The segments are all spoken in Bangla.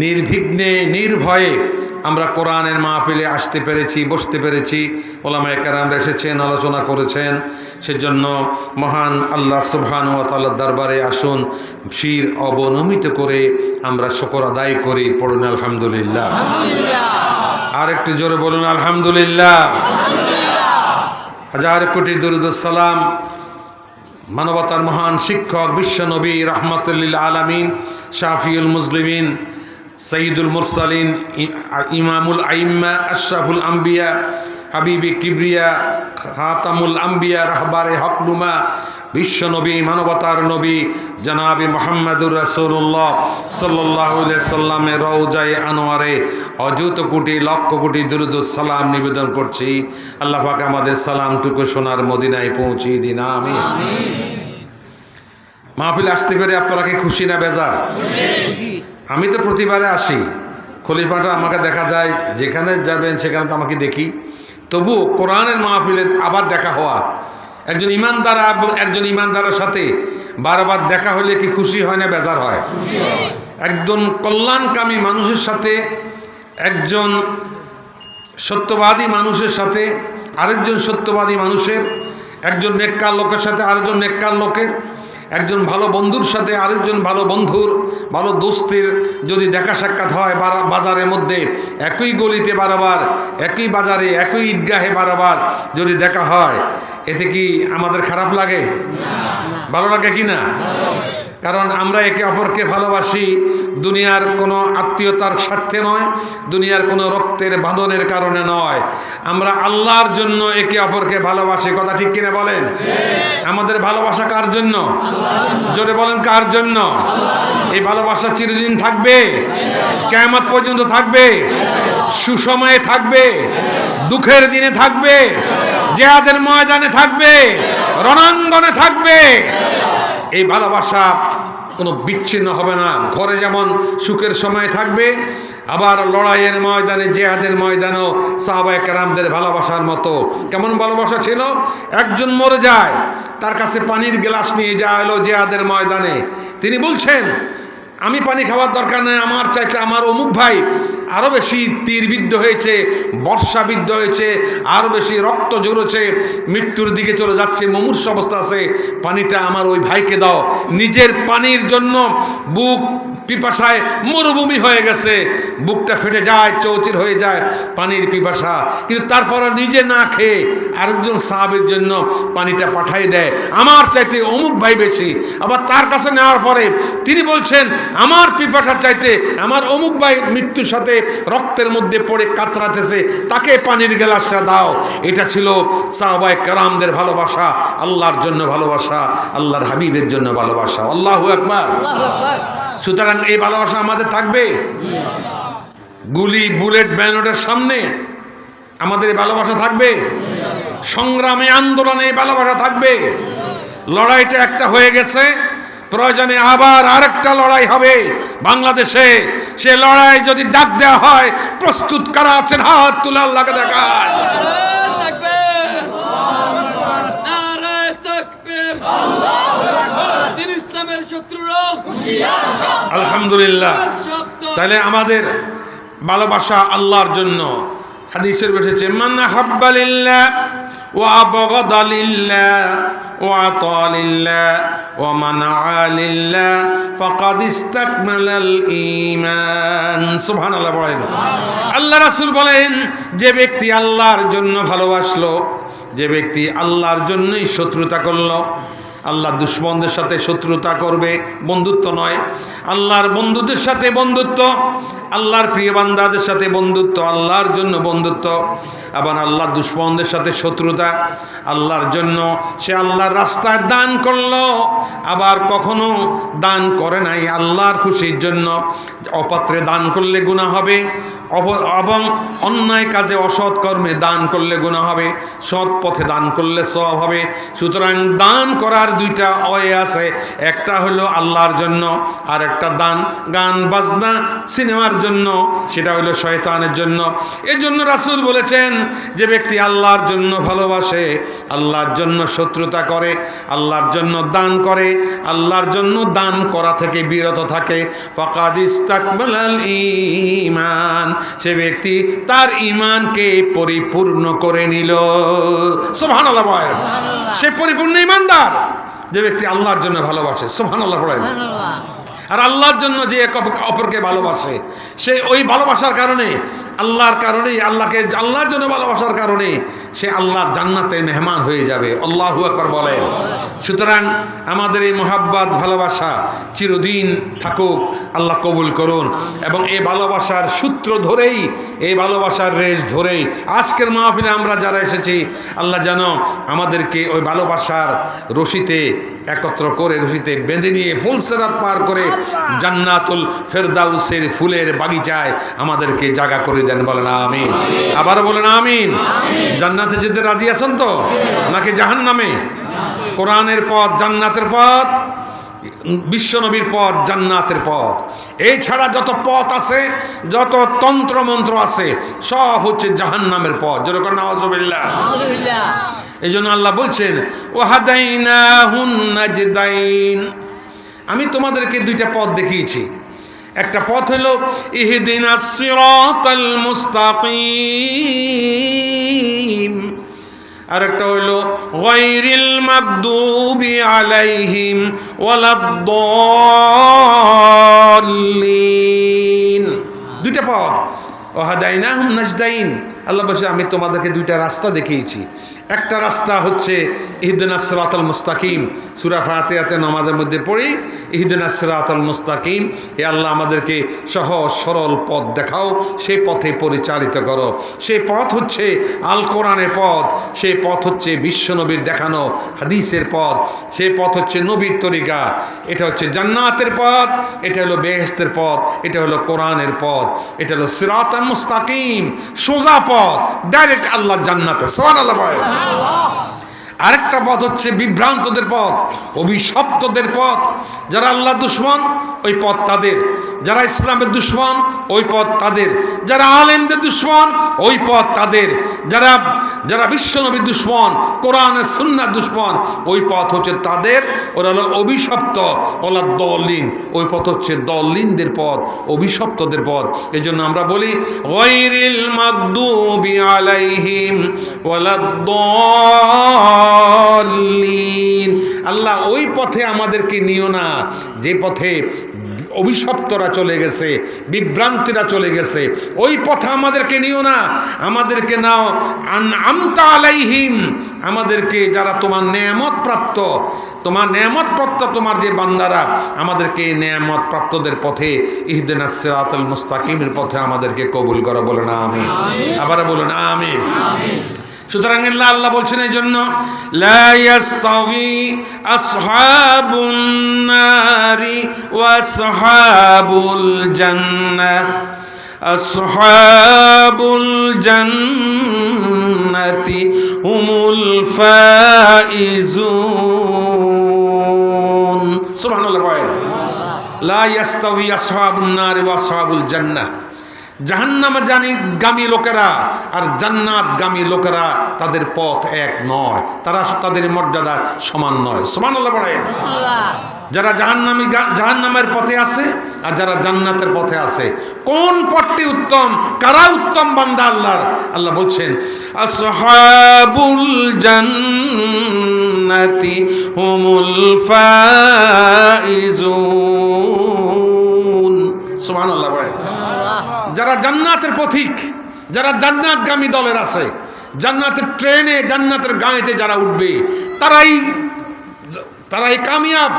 নির্বিঘ্নে নির্ভয়ে আমরা কোরআনের মাহফিলে আসতে পেরেছি বসতে পেরেছি। ওলামায় কারামরা এসেছেন আলোচনা করেছেন। সেজন্য মহান আল্লাহ সুবহান ও তাল্লার দরবারে আসুন শির অবনমিত করে আমরা শকর আদায় করি। পড়ুন আলহামদুলিল্লাহ। আর একটু জোরে বলুন আলহামদুলিল্লাহ। হাজার কোটি দরুদুসালাম মানবতার মহান শিক্ষক বিশ্বনবী রহমতুল্লিল আলমিন শাফিউল মুসলিমিন সঈদুল মুরসালিন ইমামুল আইম্মা আশরাফুল আম্বিয়া হাবিবি কিবরিয়া খাতামুল আম্বিয়া রাহবারে হকনুমা বিশ্বনবী মানবতার নবী জনাবি মোহাম্মদুর রসুল্লাহ সাল্লাহ সাল্লামের রৌজাই আনোয়ারে অযুত কোটি লক্ষ কোটি দুরুদুস সালাম নিবেদন করছি। আল্লাহ পাক আমাদের সালামটুকু সোনার মদিনায় পৌঁছিয়ে দিন আমি মাহফিল আসতে পেরে আপনারা কি খুশি না বেজার? আমি তো প্রতিবারে আসি। খলিফাটা আমাকে দেখা যায়, যেখানে যাবেন সেখানে তো আমাকে দেখি। তবু কোরআনের মাহফিলে আবার দেখা হওয়া। একজন ইমানদার একজন ইমানদারের সাথে বারবার দেখা হলে কি খুশি হয় না বেজার হয়? একজন কল্যাণকামী মানুষের সাথে, একজন সত্যবাদী মানুষের সাথে, আরেকজন সত্যবাদী মানুষের, একজন নেককার লোকের সাথে, আরেকজন নেককার লোকের একজন ভালো বন্ধুর সাথে আরেকজন ভালো বন্ধুর ভালো দোস্তের যদি দেখা সাক্ষাৎ হয় বাজারের মধ্যে একই গলিতে বারবার একই বাজারে একই ঈদগাহে বারবার যদি দেখা হয় এতে কি আমাদের খারাপ লাগে? ভালো লাগে কি না? কারণ আমরা একে অপরকে ভালোবাসি। দুনিয়ার কোনো আত্মীয়তার স্বার্থে নয়, দুনিয়ার কোনো রক্তের বাঁধনের কারণে নয়। আমরা আল্লাহর জন্য একে অপরকে ভালোবাসি। কথা ঠিক কিনা বলেন? আমাদের ভালোবাসা কার জন্য? জোরে বলেন, কার জন্য? এই ভালোবাসা চিরদিন থাকবে কেমত পর্যন্ত থাকবে, সুসময়ে থাকবে, দুঃখের দিনে থাকবে, জেহাদের ময়দানে থাকবে, রণাঙ্গনে থাকবে। এই ভালোবাসা কোনো বিচ্ছিন্ন হবে না। ঘরে যেমন সুখের সময় থাকবে, আবার লড়াইয়ের ময়দানে, জেহাদের ময়দানেও সাহাবায় কারামদের ভালোবাসার মতো। কেমন ভালোবাসা ছিল? একজন মরে যায়, তার কাছে পানির গ্লাস নিয়ে যাওয়া হলো জেহাদের ময়দানে। তিনি বলছেন আমি পানি খাওয়ার দরকার নেই, আমার চাইতে আমার অমুক ভাই আরও বেশি তীরবিদ্ধ হয়েছে, বর্ষাবিদ্ধ হয়েছে আরও বেশি রক্ত জড়েছে মৃত্যুর দিকে চলে যাচ্ছে, মমূর্ষ অবস্থা আছে। পানিটা আমার ওই ভাইকে দাও। নিজের পানির জন্য বুক পিপাসায় মরুভূমি হয়ে গেছে। বুকটা ফেটে যায়, চৌচির হয়ে যায় পানির পিপাসা। কিন্তু তারপরে নিজে না খেয়ে আরেকজন সাহাবের জন্য পানিটা পাঠাই দেয়। আমার চাইতে অমুক ভাই বেশি। আবার তার কাছে নেওয়ার পরে তিনি বলছেন আমার পিপাসার চাইতে আমার অমুক ভাই মৃত্যুর সাথে রক্তের মধ্যে পড়ে কাতরাতেছে তাকে পানির গেলাসটা দাও। এটা ছিল সাহবায় কারামদের ভালোবাসা আল্লাহর জন্য ভালোবাসা আল্লাহর হাবিবের জন্য ভালোবাসা। আল্লাহ একবার সুতরাং এই ভালোবাসা আমাদের থাকবে? গুলি বুলেট ব্যানটের সামনে আমাদের এই ভালোবাসা থাকবে? সংগ্রামে আন্দোলনে এই ভালোবাসা থাকবে? লড়াইটা একটা হয়ে গেছে প্রয়োজনে আবার আরেকটা লড়াই হবে। বাংলাদেশে সে লড়াই যদি ডাক দেওয়া হয়, প্রস্তুত কারা আছেন? হাত তুলে ইসলামের শত্রুরা আলহামদুলিল্লাহ। তাহলে আমাদের ভালোবাসা আল্লাহর জন্য। হাদিসের বসেছে মান হাব্বালিল্লাহ ও আবগদালিল্লাহ ও ومنع لله فقد استكمل الإيمان سبحان الله বলেন। আল্লাহ রাসূল বলেন, যে ব্যক্তি আল্লাহর জন্য ভালোবাসলো, যে ব্যক্তি আল্লাহর জন্যই শত্রুতা করল আল্লাহ দুশ্মনদের সাথে শত্রুতা করবে, বন্ধুত্ব নয়। আল্লাহর বন্ধুদের সাথে বন্ধুত্ব, আল্লাহর প্রিয় বান্দাদের সাথে বন্ধুত্ব, আল্লাহর জন্য বন্ধুত্ব। আবার আল্লাহ দুশ্মনদের সাথে শত্রুতা, আল্লাহর জন্য সে আল্লাহর রাস্তায় দান করল, আবার কখনো দান করে নাই আল্লাহর খুশির জন্য। অপাত্রে দান করলে গুণা হবে এবং অন্যায় কাজে অসৎ কর্মে দান করলে গুণা হবে, সৎ পথে দান করলে সব হবে। সুতরাং দান করার দুইটা অয়ে আছে। একটা হলো আল্লাহর জন্য, আর একটা দান, গান, বাজনা, সিনেমার জন্য, সেটা হলো শয়তানের জন্য। এই জন্য রাসূল বলেছেন যে ব্যক্তি আল্লাহর জন্য ভালোবাসে, আল্লাহর জন্য শত্রুতা করে, আল্লাহর জন্য দান করে, আল্লাহর জন্য দান করা থেকে বিরত থাকে। ফকাদ ইস্তাকবালাল ঈমান। সে ব্যক্তি তার ইমানকে পরিপূর্ণ করে নিল। সোহান আল্লাহ সে পরিপূর্ণ ইমানদার যে ব্যক্তি আল্লাহর জন্য ভালোবাসে সোহান বলেন। আর আল্লাহর জন্য যে এক অপরকে ভালোবাসে সে ওই ভালোবাসার কারণে আল্লাহর কারণেই আল্লাহকে আল্লাহর জন্য ভালোবাসার কারণে সে আল্লাহর জান্নাতে মেহমান হয়ে যাবে। আল্লাহ একবার বলেন। সুতরাং আমাদের এই মোহাব্বত ভালোবাসা চিরদিন থাকুক আল্লাহ কবুল করুন। এবং এই ভালোবাসার সূত্র ধরেই এই ভালোবাসার রেশ ধরেই আজকের মাহফিলে আমরা যারা এসেছি আল্লাহ যেন আমাদেরকে ওই ভালোবাসার রশিতে একত্র করে রশিতে বেঁধে নিয়ে ফুলসেরাত পার করে জান্নাতুল ফেরদাউসের ফুলের বাগিচায় আমাদেরকে জাগা করে দেন বলেন আমিন। আবার বলেন আমিন। জান্নাতে যেতে রাজি আছেন তো? নাকি জাহান্নামে? কোরআনের পথ জান্নাতের পথ বিশ্বনবীর পথ জান্নাতের পথ। এই ছাড়া যত পথ আছে যত তন্ত্র মন্ত্র আছে সব হচ্ছে জাহান্নামের পথ। যেরকম নওয়াজবিল্লাহ এই জন্য আল্লাহ বলছেন ওহাদাইনা হুন্নাজদাইন আমি তোমাদেরকে দুইটা পথ দেখিয়েছি। একটা পথ হল ইহদিন সিরাতাল মুস্তাকিম। আর একটা হইল গৈরিল মাগদুবি আলাইহিম ওয়ালাদ-দাল্লিন। দুইটা পথ। ওহাদাইনা নাজদাইন। আল্লাহ বলছে, আমি তোমাদেরকে দুইটা রাস্তা দেখিয়েছি। একটা রাস্তা হচ্ছে ইহদিন সিরাতাল মুস্তাকিম। সুরা ফাতিহাতে নামাজের মধ্যে পড়ি, ইহদিন সিরাতাল মুস্তাকিম। এ আল্লাহ আমাদেরকে সহজ, সরল পথ দেখাও সেই পথে পরিচালিত করো। সেই পথ হচ্ছে আল কোরআনের পথ সেই পথ হচ্ছে বিশ্বনবীর দেখানো হাদিসের পথ সেই পথ হচ্ছে নবীর তরিকা। এটা হচ্ছে জান্নাতের পথ, এটা হলো বেহেস্তের পথ, এটা হলো কোরআনের পথ, এটা হলো সিরাতাল মুস্তাকিম সোজা পথ ডাইরেক্ট আল্লাহ জান্নাতে। সোহান আল্লাহ আরেকটা পথ হচ্ছে বিভ্রান্তদের পথ, অভিশপ্তদের পথ। যারা আল্লাহ দুশ্মন, ওই পথ তাদের। যারা ইসলামের দুশ্মন, ওই পথ তাদের। যারা আলেমদের দুশ্মন, ওই পথ তাদের। যারা যারা বিশ্বনবীর দুশ্মন কোরআনের সুন্নার দুশ্মন, ওই পথ হচ্ছে তাদের। ওরা হলো অভিশপ্ত ওলা দলিন। ওই পথ হচ্ছে দলিনদের পথ, অভিশপ্তদের পথ। এই জন্য আমরা বলি গৈরিল মাগদুবি আলাইহিম ওয়ালাদ-দাল্লিন আল্লাহ ওই পথে আমাদেরকে নিও না। যে পথে অভিশপ্তরা চলে গেছে বিভ্রান্তিরা চলে গেছে ওই পথে আমাদেরকে নিও না। আমাদেরকে নাও আন আমতা আলাইহিম। আমাদেরকে যারা তোমার নেয়ামত প্রাপ্ত তোমার নেয়ামত প্রাপ্ত তোমার যে বান্দারা আমাদেরকে নেয়ামত প্রাপ্তদের পথে ইহদিন সিরাতুল মুস্তাকিমের পথে আমাদেরকে কবুল করো বলে না আমি আবার বলুন আমিন। সুতরাং আল্লাহ আল্লাহ বলছেন এই জন্য লা ইয়াস্তাবি আসহাবুন নারি ওয়া আসহাবুল জান্নাহ আসহাবুল জান্নাতি হুমুল ফাইজুন। সুবহানাল্লাহ বলেন লা ইয়াস্তাবি আসহাবুন নারি ওয়া আসহাবুল জান্নাহ জাহান্নামে জানি গামী লোকেরা আর জান্নাত গামী লোকেরা তাদের পথ এক নয়। তারা তাদের মর্যাদা সমান নয়। সমান আল্লাহ বলেন। যারা জাহান্নামী জাহান্নামের পথে আছে আর যারা জান্নাতের পথে আছে, কোন পথটি উত্তম? কারা উত্তম বান্দা আল্লাহর? আল্লাহ বলছেন, আসহাবুল জান্নাতি হুমুল ফাইজুন। সুবহানাল্লাহ বলেন। যারা জান্নাতের পথিক, যারা জান্নাতগামী দলের আছে, জান্নাতের ট্রেনে, জান্নাতের গাঁয়েতে যারা উঠবে, তারাই তারাই কামিয়াব,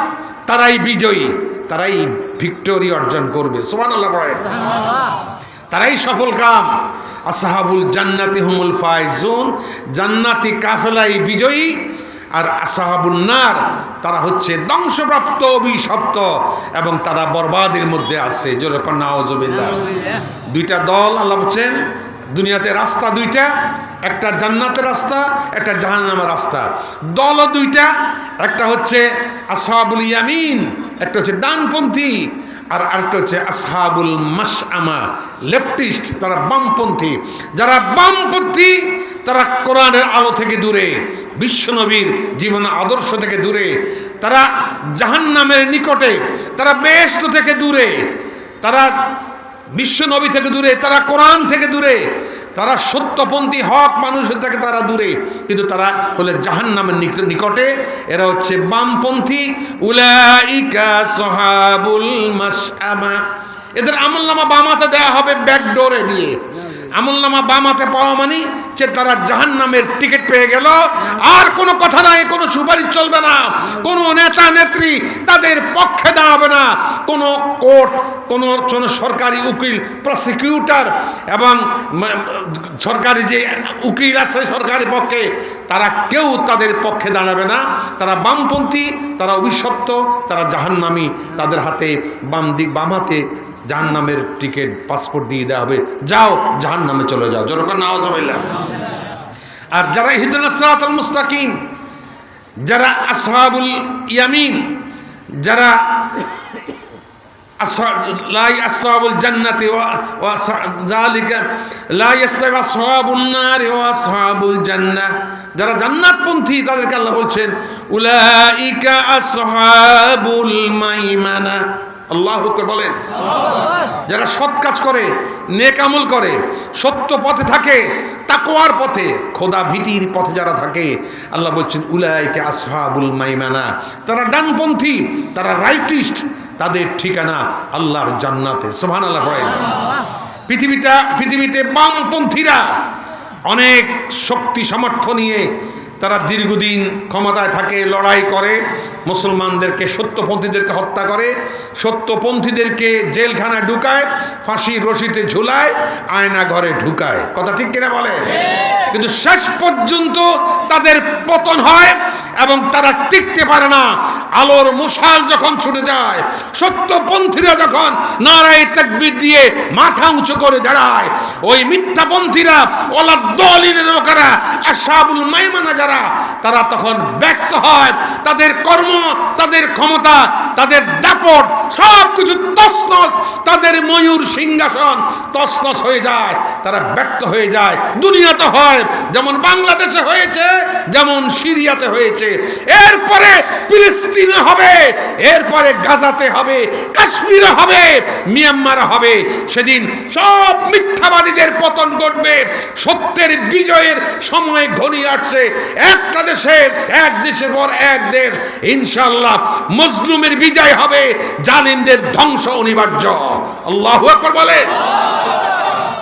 তারাই বিজয়ী, তারাই ভিক্টোরি অর্জন করবে। সোমান তারাই সফল কাম। আসাহাবুল জান্নাতি হুমুল ফাইজুন, জান্নাতি কাফেলাই বিজয়ী আর আসাহাবুল নার তারা হচ্ছে ধ্বংসপ্রাপ্ত অভিশপ্ত এবং তারা বরবাদের মধ্যে আছে। যেরকম নাওজবিল্লা দুইটা দল আল্লাহ বলছেন দুনিয়াতে রাস্তা দুইটা একটা জান্নাতের রাস্তা একটা জাহান্নামের রাস্তা। দলও দুইটা একটা হচ্ছে আসহাবুল ইয়ামিন একটা হচ্ছে ডানপন্থী। আর আরেকটা হচ্ছে আসহাবুল মাসআমা লেফটিস্ট, তারা বামপন্থী। যারা বামপন্থী, তারা কোরআনের আলো থেকে দূরে, বিশ্বনবীর জীবন আদর্শ থেকে দূরে। তারা জাহান্নামের নিকটে, তারা বেহেশত থেকে দূরে। তারা বিশ্বনবী থেকে দূরে, তারা কোরআন থেকে দূরে। তারা সত্যপন্থী হক মানুষের থেকে তারা দূরে। কিন্তু তারা হলে জাহান নামের নিকটে। এরা হচ্ছে বামপন্থী। উলাইকা সহাবুল মাসআমা এদের আমল নামা বামাতে দেয়া হবে ব্যাকডোরে দিয়ে। আমল নামা বামাতে পাওয়া মানে যে তারা জাহান্নামের টিকিট পেয়ে গেল। আর কোনো কথা নাই, কোনো সুপারিশ চলবে না, কোনো নেতা, নেত্রী তাদের পক্ষে দাঁড়াবে না। কোনো কোর্ট, কোনো কোনো সরকারি উকিল প্রসিকিউটর এবং সরকারি যে উকিল আছে সরকারি পক্ষে, তারা কেউ তাদের পক্ষে দাঁড়াবে না। তারা বামপন্থী, তারা অভিশপ্ত, তারা জাহান্নামী। তাদের হাতে বাম দিক বাম হাতে জাহান্নামের টিকিট, পাসপোর্ট দিয়ে দেওয়া হবে। যাও, জাহান্নামে চলে যাও। যেরকম নাওয়াজ আর যারা ইহিদুল্লাহ সালাতাল মুস্তাকিম, যারা আসহাবুল ইয়ামিন, যারা লাই আসহাবুল জান্নাতি ওয়া যালিকা, লা ইস্তাগা আসহাবুন নার ওয়া আসহাবুল জান্নাহ, যারা জান্নাতপন্থী, তাদেরকে আল্লাহ বলছেন, উলাইকা আসহাবুল মাইমানা। আল্লাহ বলেন। যারা সৎ কাজ করে, নেক আমল করে, সত্য পথে থাকে তাকোয়ার পথে, খোদা ভীতির পথে যারা থাকে, আল্লাহ বলছেন, উলাইকে আসহাবুল মাইমানা। তারা ডানপন্থী, তারা রাইটিস্ট, তাদের ঠিকানা আল্লাহর জান্নাতে। সোহান আল্লাহ পড়েন। পৃথিবীটা, পৃথিবীতে বামপন্থীরা অনেক শক্তি সামর্থ্য নিয়ে তারা দীর্ঘদিন ক্ষমতায় থাকে, লড়াই করে, মুসলমানদেরকে সত্যপন্থীদেরকে হত্যা করে, সত্যপন্থীদেরকে জেলখানায় ঢুকায়, ফাঁসির রশিতে ঝুলায় আয়না ঘরে ঢুকায়। কথা ঠিক কিনা বলে কিন্তু শেষ পর্যন্ত তাদের পতন হয় এবং তারা টিকতে পারে না। আলোর মশাল যখন ছুটে যায়, সত্যপন্থীরা যখন নারায় তাকবির দিয়ে মাথা উঁচু করে দাঁড়ায়, ওই মিথ্যাপন্থীরা ওলা দলিনের লোকেরা আশাবুল মাইমানা যারা তারা তখন ব্যক্ত হয়। তাদের কর্ম, তাদের ক্ষমতা, তাদের দাপট সব কিছু তসনস তাদের ময়ূর সিংহাসন তসনস হয়ে যায়। তারা ব্যক্ত হয়ে যায়। দুনিয়াতে হয়, যেমন বাংলাদেশে হয়েছে, যেমন সিরিয়াতে হয়েছে। এরপরে ফিলিস্তিনে হবে, এরপরে গাজাতে হবে, কাশ্মীরে হবে, মিয়ানমারে হবে। সেদিন সব মিথ্যাবাদীদের পতন ঘটবে। সত্যের বিজয়ের সময় ঘনিয়ে আসছে। একটা দেশে এক দেশের পর এক দেশ। ইনশাল্লাহ মজলুমের বিজয় হবে, জালিমদের ধ্বংস অনিবার্য। আল্লাহ আকবর বলে।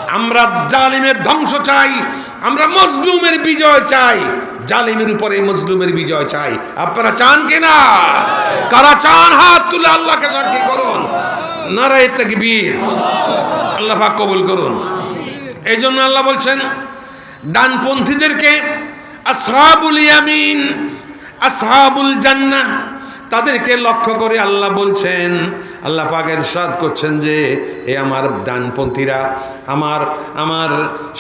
আমরা জালিমের ধ্বংস চাই, আমরা মজলুমের বিজয় চাই, জালিমের উপরে মজলুমের বিজয় চাই। আপনারা চান কি না কারা চান হাত তুলে আল্লাহকে সাক্ষী করুন? নারায় তাকবীর। আল্লাহ কবুল করুন। এই জন্য আল্লাহ বলছেন, ডানপন্থীদেরকে আসহাবুল ইয়ামিন, আসহাবুল জান্নাহ। তাদেরকে লক্ষ্য করে আল্লাহ বলছেন, আল্লাহ পাকের সাদ করছেন যে, এ আমার ডানপন্থীরা, আমার আমার,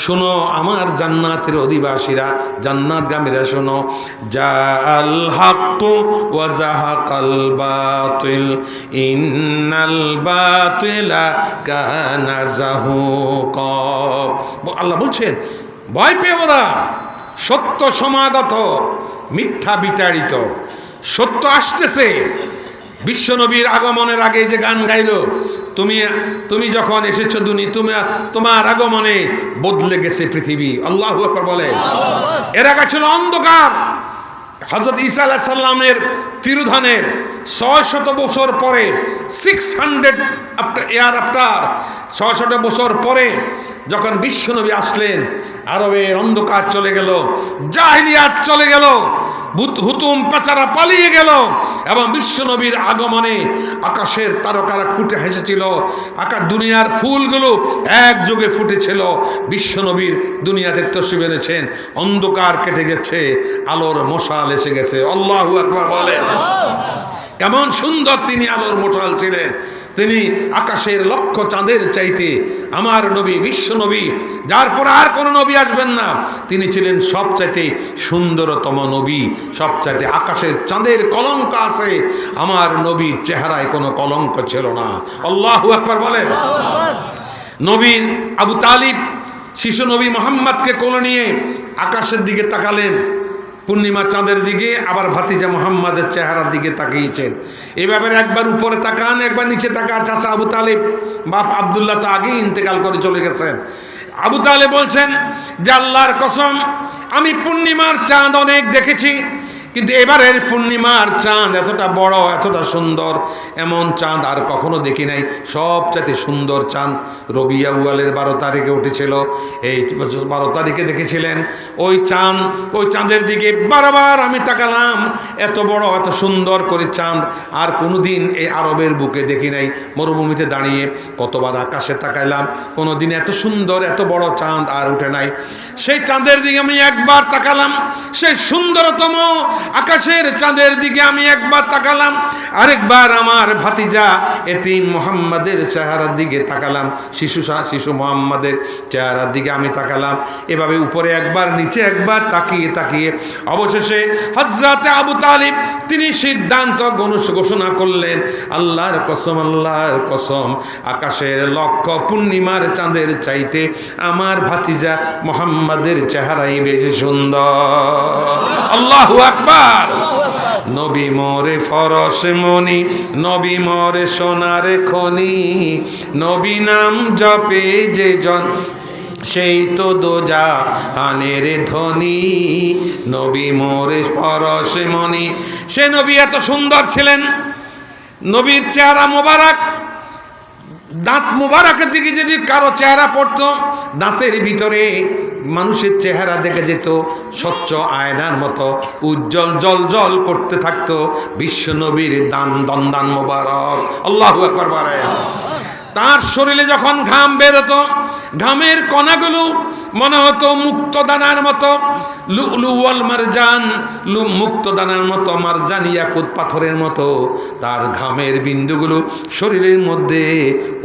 শোনো, আমার জান্নাতের অধিবাসীরা জান্নাত গামীরা শোনো যা আল হাক্কু ওয়া জাহাকাল বাতিল, ইন্নাল বাতিলা কানা জাহুকা আল্লাহ বলছেন, ভয় পেও ওরা সত্য সমাগত মিথ্যা বিতাড়িত। সত্য আসতেছে। বিশ্বনবীর আগমনের আগে যে গান গাইলো তুমি তুমি যখন এসেছ দুনি তুমি তোমার আগমনে বদলে গেছে পৃথিবী। আল্লাহ বলে। এর আগে ছিল অন্ধকার। হজরত ঈসা আলাহ সাল্লামের তিরুধানের ছয় শত বছর পরে six hundred after year after ছয় শত বছর পরে যখন বিশ্বনবী আসলেন, আরবের অন্ধকার চলে গেল, জাহিলিয়াত চলে গেল হুতুম পেচারা পালিয়ে গেল, এবং বিশ্বনবীর আগমনে আকাশের তারকারা ফুটে হেসেছিল, আকাশ দুনিয়ার ফুলগুলো একযোগে ফুটেছিল, বিশ্বনবীর দুনিয়াতে তসি বেড়েছেন অন্ধকার কেটে গেছে, আলোর মশাল এসে গেছে। আল্লাহু একবার বলেন। কেমন সুন্দর তিনি আলোর মশাল ছিলেন। তিনি আকাশের লক্ষ চাঁদের চাইতে আমার নবী, বিশ্ব নবী, যার পর আর কোনো নবী আসবেন না। তিনি ছিলেন সবচাইতে সুন্দরতম নবী, সবচাইতে আকাশের চাঁদের কলঙ্ক আছে। আমার নবীর চেহারায় কোনো কলঙ্ক ছিল না। আল্লাহু একবার বলেন। নবীন আবু তালিব, শিশু নবী মোহাম্মদকে কোলে নিয়ে আকাশের দিকে তাকালেন। পূর্ণিমা চাঁদের দিকে, আবার ভাতিজা মোহাম্মদের চেহারার দিকে তাকিয়েছেন। এ ব্যাপারে একবার উপরে তাকান, একবার নিচে তাকান। চাচা আবু তালেব, বাপ আবদুল্লাহ তো আগেই ইন্তেকাল করে চলে গেছেন। আবু তালেব বলছেন, যে আল্লাহর কসম, আমি পূর্ণিমার চাঁদ অনেক দেখেছি। কিন্তু এবারের পূর্ণিমার চাঁদ এতটা বড়, এতটা সুন্দর, এমন চাঁদ আর কখনো দেখি নাই। সবচাইতে সুন্দর চাঁদ রবিয়া উয়ালের বারো তারিখে উঠেছিল। এই বারো তারিখে দেখেছিলেন, ওই চাঁদ, ওই চাঁদের দিকে বারবার আমি তাকালাম। এত বড়, এত সুন্দর করে চাঁদ, আর কোনো দিন এই আরবের বুকে দেখি নাই। মরুভূমিতে দাঁড়িয়ে কতবার আকাশে তাকাইলাম। কোনো দিন এত সুন্দর, এত বড় চাঁদ আর উঠে নাই। সেই চাঁদের দিকে আমি একবার তাকালাম। সেই সুন্দরতম আকাশের চাঁদের দিকে আমি একবার তাকালাম, আরেকবার আমার ভাতিজা এতিম মোহাম্মদের চেহারার দিকে তাকালাম, শিশু শিশু মোহাম্মদের চেহারার দিকে আমি তাকালাম। এভাবে উপরে একবার, নিচে একবার তাকিয়ে তাকিয়ে অবশেষে হজরতে আবু তালিব তিনি সিদ্ধান্ত ঘোষণা করলেন, আল্লাহর কসম আল্লাহর কসম, আকাশের লক্ষ পূর্ণিমার চাঁদের চাইতে আমার ভাতিজা মোহাম্মদের চেহারাই বেশি সুন্দর। আল্লাহু আকবার। নবী মোরে ফরস মনি নবী মোরে সোনার খনি। নবী নাম জপে যে জন সেই তো দোজা আনের ধ্বনি। নবী মোরে ফরস মনি সে নবী এত সুন্দর ছিলেন। নবীর চেহারা মোবারক দাঁত মুবারকের দিকে যদি কারও চেহারা পড়তো, দাঁতের ভিতরে মানুষের চেহারা দেখে যেত, স্বচ্ছ আয়নার মতো, উজ্জ্বল জল জল করতে থাকতো বিশ্ব নবীর দান দন্দান মোবারক। আল্লাহ একবার বলেন। তার শরীরে যখন ঘাম বেরোতো, ঘামের কণাগুলো মনে হতো মুক্ত দানার মতো। লুয়াল মারজান, লু মুক্ত দানার মতো মারজান, ইয়াকুত পাথরের মতো। তার ঘামের বিন্দুগুলো শরীরের মধ্যে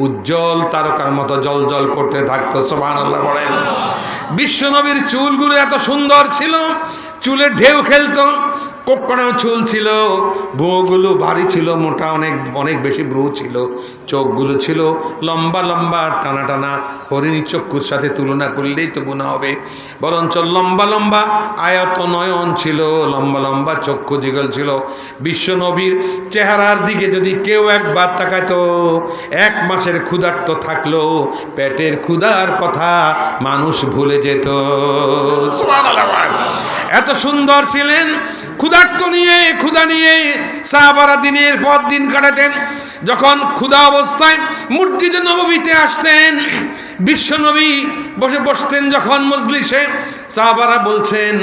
উজ্জ্বল তারকার মতো জল জল করতে থাকতো সোমান আল্লাহ বলেন। বিশ্বনবীর চুলগুলো এত সুন্দর ছিল চুলের ঢেউ খেলতো কোকড়াও চুল ছিল ভুঁগুলো ভারী ছিল, মোটা অনেক অনেক বেশি ব্রু ছিল, চোখগুলো ছিল লম্বা লম্বা, টানা টানা, হরিণী চক্ষুর সাথে তুলনা করলেই তো গুণা হবে। বরঞ্চ লম্বা লম্বা আয়ত নয়ন ছিল, লম্বা লম্বা চক্ষু জিগল ছিল। বিশ্ব নবীর চেহারার দিকে যদি কেউ একবার তাকাতো এক মাসের ক্ষুধার্ত থাকল, পেটের ক্ষুধার কথা মানুষ ভুলে যেত। এত সুন্দর ছিলেন ক্ষুধার্ত নিয়ে, ক্ষুধা নিয়ে সাহাবারা দিনের পর দিন কাটাতেন। যখন ক্ষুধা অবস্থায় মসজিদে নবীতে আসতেন বিশ্বনবী বসে বসতেন যখন মজলিসে, সাহাবারা বলছেন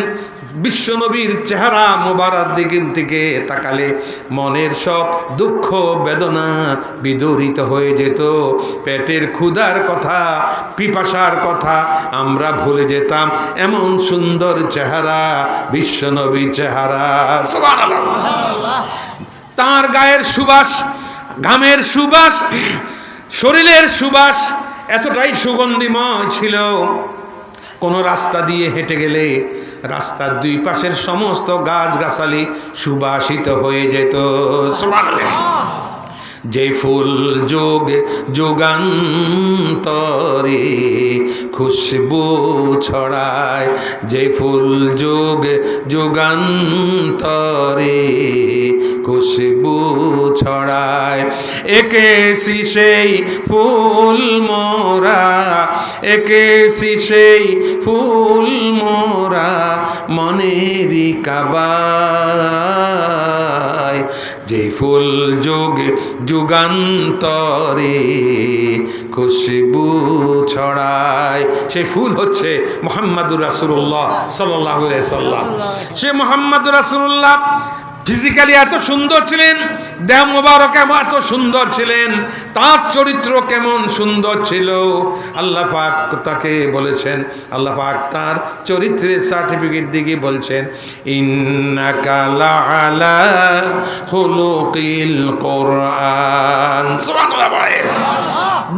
বিশ্বনবীর চেহারা মোবারক দিকে থেকে তাকালে মনের সব দুঃখ, বেদনা বিদরিত হয়ে যেত। পেটের ক্ষুধার কথা, পিপাসার কথা আমরা ভুলে যেতাম। এমন সুন্দর চেহারা বিশ্বনবী চেহারা। তার গায়ের সুবাস, ঘামের সুবাস, শরীরের সুবাস এতটাই সুগন্ধিময় ছিল। কোনো রাস্তা দিয়ে হেঁটে গেলে রাস্তার দুই পাশের সমস্ত গাছগাছালি সুবাসিত হয়ে যেত। যে ফুল যোগ যোগান্তরে খুশবু ছড়ায় যে ফুল যোগ যোগান্তরে খুশবু ছড়ায়। একে সেই ফুল মোরা একে সেই ফুল মোরা মনেরই কাবায়। যে ফুল যোগ যুগান্তরে খুশবু ছড়ায় সেই ফুল হচ্ছে মোহাম্মদুর রাসুল্লাহ সাল্লাহ সাল্লাম সে মোহাম্মদুর রাসুল্লাহ ফিজিক্যালি এত সুন্দর ছিলেন, দেহ মোবারক এত সুন্দর ছিলেন, তার চরিত্র কেমন সুন্দর ছিল আল্লাহ পাক তাকে বলেছেন, আল্লাহ পাক তার চরিত্রের সার্টিফিকেট দিকে বলছেন।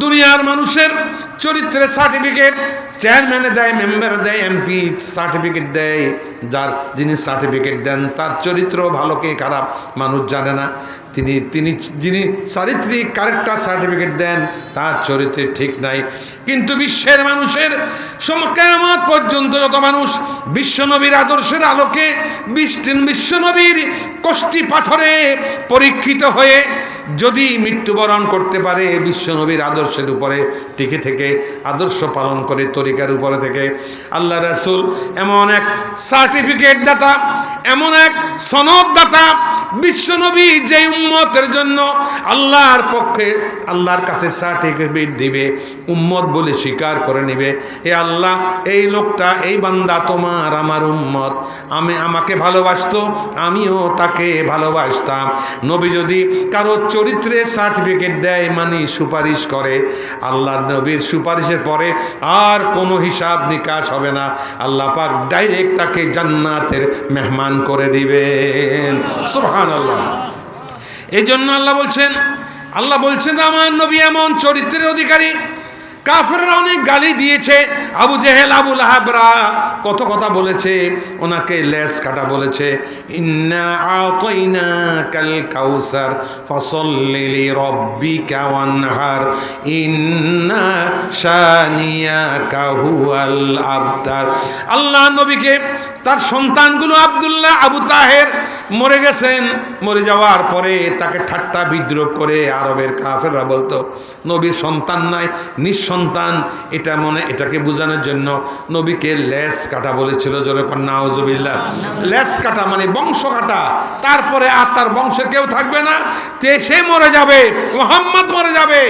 দুনিয়ার মানুষের চরিত্রের সার্টিফিকেট চেয়ারম্যানে দেয় মেম্বার দেয় এমপি সার্টিফিকেট দেয়। যার যিনি সার্টিফিকেট দেন, তার চরিত্র ভালো কে খারাপ, মানুষ জানে না। তিনি তিনি, যিনি চারিত্রিক কারেক্টার সার্টিফিকেট দেন, তার চরিত্রে ঠিক নাই। কিন্তু বিশ্বের মানুষের সমকামত পর্যন্ত যত মানুষ বিশ্বনবীর আদর্শের আলোকে বিশ্ব- বিশ্বনবীর কষ্টি পাথরে পরীক্ষিত হয়ে যদি মৃত্যুবরণ করতে পারে বিশ্বনবীর আদর্শের উপরে টিকে থেকে, আদর্শ পালন করে তরিকার উপরে থেকে, আল্লাহ রাসুল এমন এক সার্টিফিকেট দাতা, এমন এক সনদ দাতা বিশ্বনবী যে উম্মতের জন্য আল্লাহর পক্ষে আল্লাহর কাছে সার্টিফিকেট দিবে। উম্মত বলে স্বীকার করে নেবে। এ আল্লাহ, এই লোকটা, এই বান্দা তোমার, আমার উম্মত। আমি আমাকে ভালোবাসতো, আমিও তাকে ভালোবাসতাম। নবী যদি কারও চরিত্রে সার্টিফিকেট দেয় মানে সুপারিশ করে আল্লাহ নবীর সুপারিশের পরে আর কোনো হিসাব নিকাশ হবে না। আল্লাহ পাক ডাইরেক্ট তাকে জান্নাতের মেহমান করে দিবেন। সুবহান আল্লাহ এই জন্য আল্লাহ বলছেন আল্লাহ বলছেন আমার নবী এমন চরিত্রের অধিকারী কাফেররা অনেক গালি দিয়েছে। আবু জেহেল, আবু লাহাবরা কত কথা বলেছে, ওনাকে লেস কাটা বলেছে। কাউসার ইন্না কাহুয়াল আল্লাহ নবীকে, তার সন্তানগুলো আব্দুল্লাহ, আবু তাহের মরে গেছেন। মরে যাওয়ার পরে তাকে ঠাট্টা বিদ্রোহ করে আরবের কাফেররা বলতো, নবীর সন্তান নাই, নিঃসন্তান এটা মনে এটাকে বোঝানোর জন্য নবীকে লেস কাটা বলেছিল যেরকম নাওজবিল্লা লেস কাটা মানে বংশ কাটা। তারপরে আর তার বংশে কেউ থাকবে না। তে সে মরে যাবে মোহাম্মদ মরে যাবে।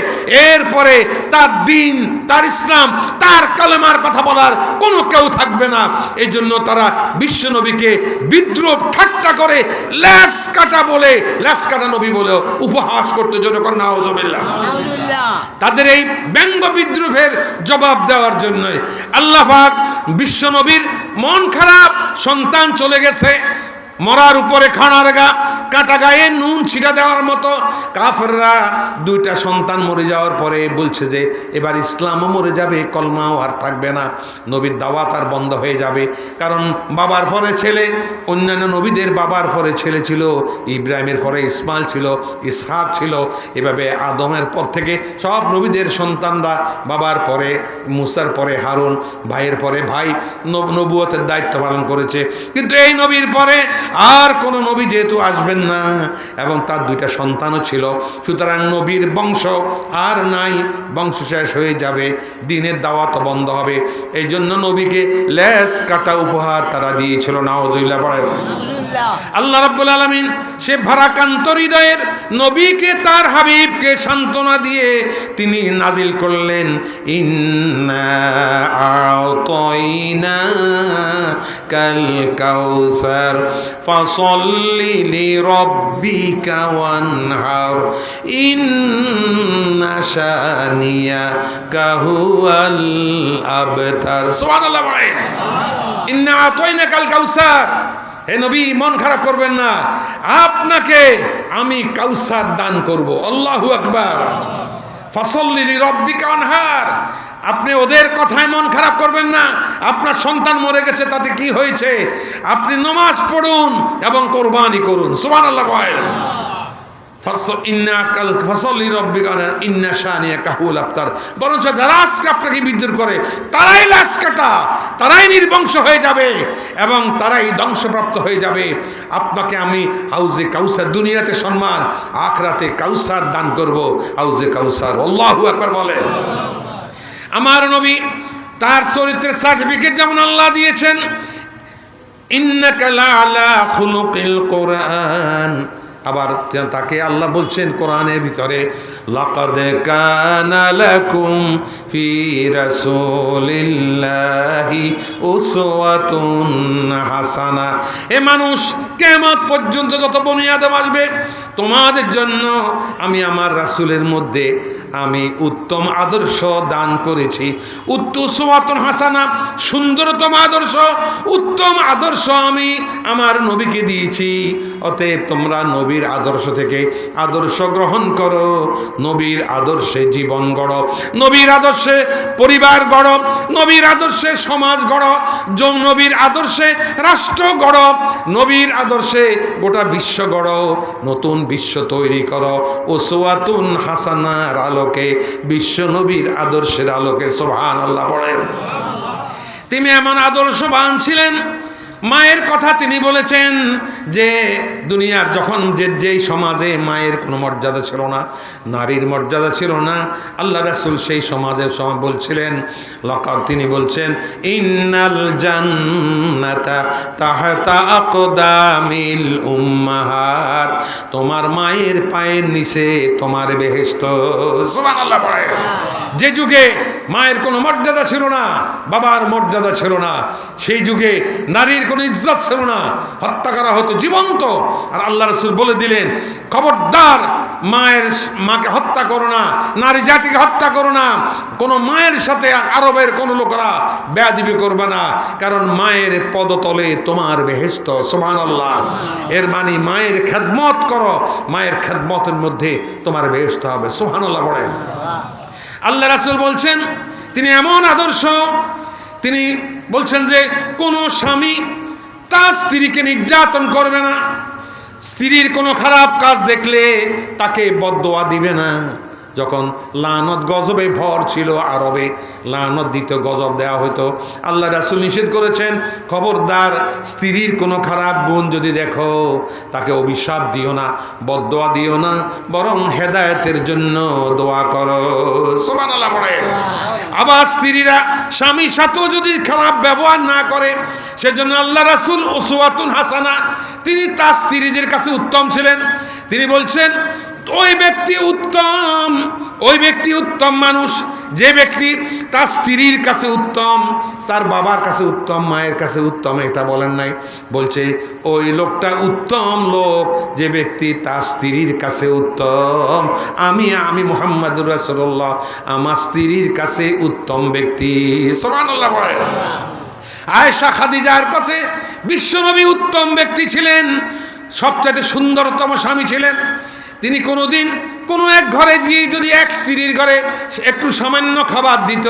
এরপরে তার দিন তার ইসলাম তার কালেমার কথা বলার কোনো কেউ থাকবে না। এই জন্য তারা বিশ্ব নবীকে বিদ্রোহ ঠাট্টা করে ল্যাস কাটা বলে ল্যাস কাটা নবী বলে উপহাস করতে যেরকম নাওজবিল্লা তাদের এই ব্যঙ্গ বিদ্রোহের জবাব দেওয়ার জন্যই। আল্লাহ বিশ্বনবীর মন খারাপ সন্তান চলে গেছে। মরার উপরে খাড়ার গা, কাটা গায়ে নুন ছিটা দেওয়ার মতো। কাফেররা দুইটা সন্তান মরে যাওয়ার পরে বলছে যে, এবার ইসলামও মরে যাবে, কলমাও আর থাকবে না। নবীর দাওয়াত আর বন্ধ হয়ে যাবে। কারণ বাবার পরে ছেলে, অন্যান্য নবীদের বাবার পরে ছেলে ছিল, ইব্রাহিমের পরে ইসমাইল ছিল, ইসহাক ছিল। এভাবে আদমের পর থেকে সব নবীদের সন্তানরা বাবার পরে, মুসার পরে হারুন, ভাইয়ের পরে ভাই নব- নবুয়তের দায়িত্ব পালন করেছে। কিন্তু এই নবীর পরে আর কোনো নবী যেহেতু আসবেন না এবং তার দুইটা সন্তানও ছিল সুতরাং নবীর বংশ আর নাই বংশ শেষ হয়ে যাবে দিনের দাওয়াত বন্ধ হবে। এই জন্য নবীকে লেস কাটা উপহার তারা দিয়েছিল নাওজুল্লাহ পড়েন আল্লাহ রাব্বুল আলামিন সে ভারাকান্ত হৃদয়ের নবীকে তার হাবিবকে সান্ত্বনা দিয়ে তিনি নাজিল করলেন ইন্না আতাইনা কাল কাউসার ফসল্লি লিরাব্বিকা ওয়ানহার ইন্না শানিয়া কাহুয়াল আবতার সুবহানাল্লাহ বলেন ইন্না আতাইনা কাল কাউসার হে নবী, মন খারাপ করবেন না। আপনাকে আমি কাউসার দান করব। আল্লাহু আকবার। ফসল্লি রব্বিকা আনহার আপনি ওদের কথায় মন খারাপ করবেন না। আপনার সন্তান মরে গেছে, তাতে কি হয়েছে? আপনি নমাজ পড়ুন এবং কোরবানি করুন। সুবান বরঞ্চ করে, তারাই তারাই নির্বংশ হয়ে যাবে এবং তারাই ধ্বংসপ্রাপ্ত হয়ে যাবে। আপনাকে আমি কাউসার দুনিয়াতে সম্মান, আখরাতে কাউসার দান করব। হাউজে কাউসার, আল্লাহু একবার বলে আমার নবী তার চরিত্রের সার্টিফিকেট যেমন আল্লাহ দিয়েছেন কোরআন। আবার তাকে আল্লাহ বলছেন কোরআনের ভিতরে হাসানা। এ মানুষ, কিয়ামত পর্যন্ত যত বনি আদম আসবে, তোমাদের জন্য আমি আমার রাসূলের মধ্যে আমি উত্তম আদর্শ দান করেছি। উত্তম হাসানা, সুন্দরতম আদর্শ, উত্তম আদর্শ আমি আমার নবীকে দিয়েছি। অতএব তোমরা নবীর আদর্শ থেকে আদর্শ গ্রহণ করো, নবীর আদর্শে জীবন গড়, নবীর আদর্শে পরিবার গড়, নবীর আদর্শে সমাজ গড় নবীর আদর্শে রাষ্ট্র গড়, নবীর আদর্শে গোটা বিশ্ব গড়, নতুন বিশ্ব তৈরি করো। ও সোয়াতুন হাসানার আলোকে বিশ্ব নবীর আদর্শের আলোকে সোহান আল্লাহ পড়েন তিনি এমন আদর্শবান ছিলেন মায়ের কথা তিনি বলেছেন যে দুনিয়ার যখন যে যেই সমাজে মায়ের কোনো মর্যাদা ছিল না, নারীর মর্যাদা ছিল না, আল্লাহ রাসুল সেই সমাজের সময় বলছিলেন লকাত তিনি বলছেন, ইন্নাল জান্নাতা তাহাতা আকদামিল উম্মাহাত। তোমার মায়ের পায়ের নিচে তোমার বেহেস্ত সুবহানাল্লাহ যে যুগে মায়ের কোনো মর্যাদা ছিল না, বাবার মর্যাদা ছিল না। সেই যুগে নারীর কোনো ইজ্জত ছিল না। হত্যা করা হতো জীবন্ত। আর আল্লাহ রসুল বলে দিলেন, খবরদার মায়ের মাকে হত্যা করো না, নারী জাতিকে হত্যা করো না। কোনো মায়ের সাথে আরবের কোনো লোকেরা বেয়াদিবি করবে না, কারণ মায়ের পদতলে তোমার বেহেস্ত সোমান আল্লাহ এর মানে মায়ের খেদমত করো, মায়ের খেদমতের মধ্যে তোমার বেহেস্ত হবে সোহান আল্লাহ বলেন। আল্লাহ রাসুল বলছেন, তিনি এমন আদর্শ, তিনি বলছেন যে কোনো স্বামী তার স্ত্রীকে নির্যাতন করবে না। স্ত্রীর কোনো খারাপ কাজ দেখলে তাকে বদোয়া দিবে না। যখন লানত গজবে ভর ছিল আরবে লানত দিত গজব দেওয়া হতো আল্লাহ রাসুল নিষেধ করেছেন খবরদার স্ত্রীর কোনো খারাপ গুণ যদি দেখো তাকে অভিশাপ দিও না বদোয়া দিও না বরং হেদায়তের জন্য দোয়া করো। পড়ে। আবার স্ত্রীরা স্বামীর সাথেও যদি খারাপ ব্যবহার না করে সেজন্য আল্লাহ রাসুল ওসুয়াতুন হাসানা তিনি তার স্ত্রীদের কাছে উত্তম ছিলেন। তিনি বলছেন ওই ব্যক্তি উত্তম, ওই ব্যক্তি উত্তম মানুষ। যে ব্যক্তি তার স্ত্রীর কাছে উত্তম, তার বাবার কাছে উত্তম, মায়ের কাছে উত্তম, এটা বলেন নাই। বলছে, ওই লোকটা উত্তম লোক, যে ব্যক্তি তার স্ত্রীর কাছে উত্তম। আমি আমি মোহাম্মদুর রাসুল্লাহ আমার স্ত্রীর কাছে উত্তম ব্যক্তি। সোমানুল্লাহ বলে আয়েশা খাদিজার কাছে বিশ্বনবী উত্তম ব্যক্তি ছিলেন, সবচাইতে সুন্দরতম স্বামী ছিলেন। তিনি কোনোদিন কোনো এক ঘরে গিয়ে যদি এক স্ত্রীর ঘরে একটু সামান্য খাবার দিত,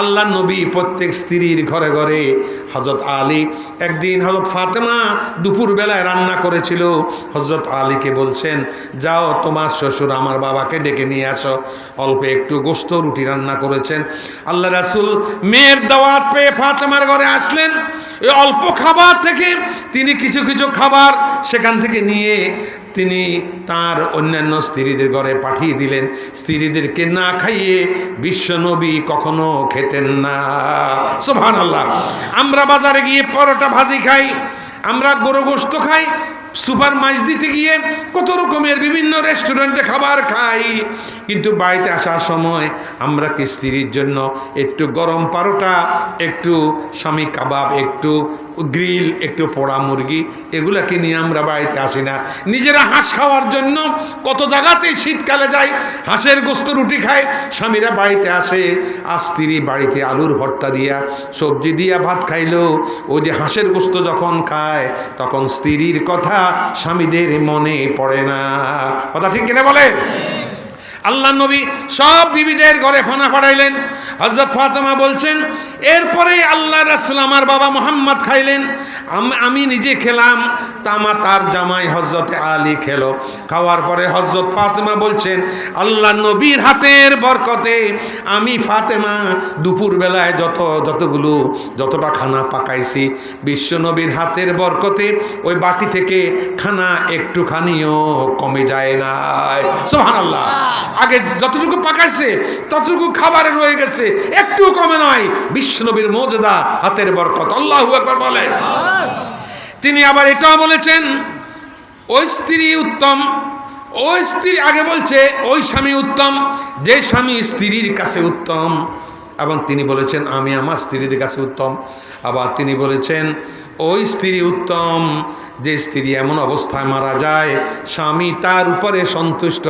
আল্লাহ নবী প্রত্যেক স্ত্রীর ঘরে ঘরে হজরত আলী, একদিন হজরত ফাতেমা দুপুরবেলায় রান্না করেছিল। হজরত আলীকে বলছেন, যাও তোমার শ্বশুর আমার বাবাকে ডেকে নিয়ে আসো। অল্প একটু গোস্ত রুটি রান্না করেছেন। আল্লাহ রাসুল মেয়ের দাওয়াত পেয়ে ফাতেমার ঘরে আসলেন। অল্প খাবার থেকে তিনি কিছু কিছু খাবার সেখান থেকে নিয়ে তিনি তার অন্যান্য স্ত্রীদের ঘরে পাঠিয়ে দিলেন। স্ত্রীদেরকে না খাইয়ে বিশ্বনবী কখনো খেতেন না। সোভান আল্লাহ আমরা বাজারে গিয়ে পরোটা ভাজি খাই, আমরা গরু গোস্ত খাই, সুপার মাছ দিতে গিয়ে কত রকমের বিভিন্ন রেস্টুরেন্টে খাবার খাই। কিন্তু বাড়িতে আসার সময় আমরা কি স্ত্রীর জন্য একটু গরম পারোটা, একটু স্বামী কাবাব, একটু গ্রিল, একটু পোড়া মুরগি, এগুলাকে নিয়ে আমরা বাড়িতে আসি না। নিজেরা হাঁস খাওয়ার জন্য কত জায়গাতেই শীতকালে যাই, হাঁসের গোস্ত রুটি খায় স্বামীরা বাড়িতে আসে, আর স্ত্রী বাড়িতে আলুর ভর্তা দিয়া, সবজি দিয়া ভাত খাইলো। ওই যে হাঁসের গোস্ত যখন খায়, তখন স্ত্রীর কথা স্বামীদের মনে পড়ে না। কথা ঠিক কিনা বলে আল্লাহ নবী সব বিবিদের ঘরে ফানা পাঠাইলেন। হজরত ফাতেমা বলছেন, এরপরে আল্লাহ রাসুল আমার বাবা মোহাম্মদ খাইলেন। আমি নিজে খেলাম তামা তার জামাই হজরতে আলী খেলো। খাওয়ার পরে হজরত ফাতেমা বলছেন আল্লাহ নবীর হাতের বরকতে আমি ফাতেমা দুপুরবেলায় যত, যতগুলো, যতটা খানা পাকাইছি, বিশ্ব নবীর হাতের বরকতে ওই বাটি থেকে খানা একটুখানিও কমে যায় না সোহান আল্লাহ আগে যতটুকু পাকাইছে, ততটুকু খাবারে রয়ে গেছে। একটু কমে নয় বিশ্বনবীর মর্যাদা, হাতের বরকত। আল্লাহ একবার বলে তিনি আবার এটাও বলেছেন, ওই স্ত্রী উত্তম, ওই স্ত্রী আগে বলছে, ওই স্বামী উত্তম, যে স্বামী স্ত্রীর কাছে উত্তম। এবং তিনি বলেছেন, আমি আমার স্ত্রীর কাছে উত্তম। আবার তিনি বলেছেন ওই স্ত্রী উত্তম। যে স্ত্রী এমন অবস্থায় মারা যায়, স্বামী তার উপরে সন্তুষ্ট।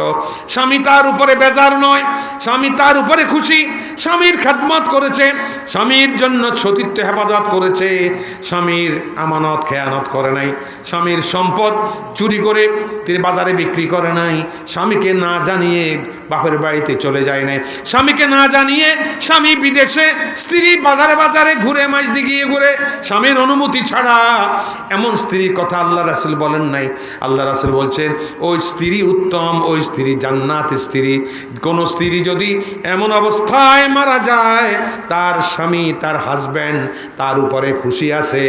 স্বামী তার উপরে বেজার নয়, স্বামী তার উপরে খুশি। স্বামীর খাদমত করেছে, স্বামীর জন্য সতীত্ব হেফাজত করেছে। স্বামীর আমানত খেয়ানত করে নাই, স্বামীর সম্পদ চুরি করে তিনি বাজারে বিক্রি করে নাই। স্বামীকে না জানিয়ে বাপের বাড়িতে চলে যায় নাই। স্বামীকে না জানিয়ে স্বামী বিদেশে, স্ত্রী বাজারে বাজারে ঘুরে মাছ দিকে ঘুরে। স্বামীর অনুমতি ছাড়া এমন স্ত্রীর কথা আল্লাহ রাসুল বলেন নাই। আল্লাহ রাসুল বলছেন, ওই স্ত্রী উত্তম, ওই স্ত্রী জান্নাত স্ত্রী। কোন স্ত্রী যদি এমন অবস্থায় মারা যায়, তার স্বামী, তার হাজব্যান্ড তার উপরে খুশি আছে।